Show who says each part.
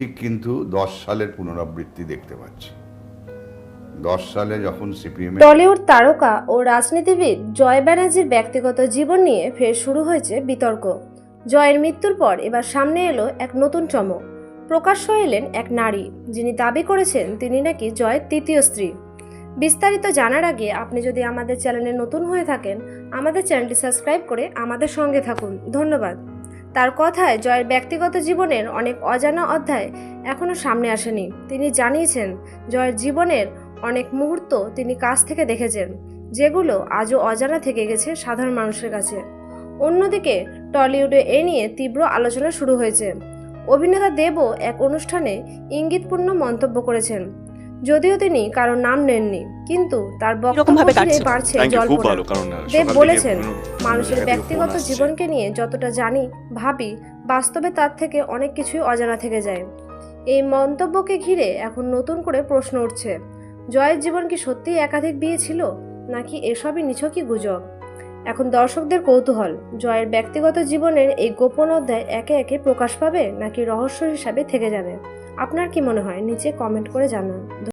Speaker 1: ঠিক কিন্তু দশ সালের পুনরাবৃত্তি দেখতে পাচ্ছি। দশ সালে যখন সিপিএম
Speaker 2: টলিউড তারকা ও রাজনীতিবিদ জয় ব্যানার্জির ব্যক্তিগত জীবন নিয়ে ফের শুরু হয়েছে বিতর্ক। জয়ের মৃত্যুর পর এবার সামনে এলো এক নতুন চমক। প্রকাশ্য এলেন এক নারী, যিনি দাবি করেছেন তিনি নাকি জয়ের তৃতীয় স্ত্রী। বিস্তারিত জানার আগে আপনি যদি আমাদের চ্যানেলে নতুন হয়ে থাকেন, আমাদের চ্যানেলটি সাবস্ক্রাইব করে আমাদের সঙ্গে থাকুন। ধন্যবাদ। তার কথায় জয়ের ব্যক্তিগত জীবনের অনেক অজানা অধ্যায় এখনও সামনে আসেনি। তিনি জানিয়েছেন, জয়ের জীবনের অনেক মুহূর্ত তিনি কাছ থেকে দেখেছেন, যেগুলো আজও অজানা থেকে গেছে সাধারণ মানুষের কাছে। অন্যদিকে, টলিউডে এ নিয়ে তীব্র আলোচনা শুরু হয়েছে। অভিনেতা দেবও এক অনুষ্ঠানে ইঙ্গিতপূর্ণ মন্তব্য করেছেন। যদিও তিনি কারোর নাম নেননি কিন্তু তার বক্তব্য? বাড়ছে জল্পনা। দেব বলেছেন মানুষের ব্যক্তিগত জীবনকে নিয়ে যতটা জানি ভাবি বাস্তবে তার থেকে অনেক কিছুই অজানা থেকে যায়। এই মন্তব্যকে ঘিরে এখন নতুন করে প্রশ্ন উঠছে জয়ের জীবন কি সত্যিই একাধিক বিয়ে ছিল নাকি এসবই নিছকই গুজব? এখন দর্শকদের কৌতূহল জয়ের ব্যক্তিগত জীবনের এই গোপন অধ্যায় একে একে প্রকাশ পাবে নাকি রহস্য হিসাবে থেকে যাবে? আপনার কি মনে হয়? নিচে কমেন্ট করে জানান।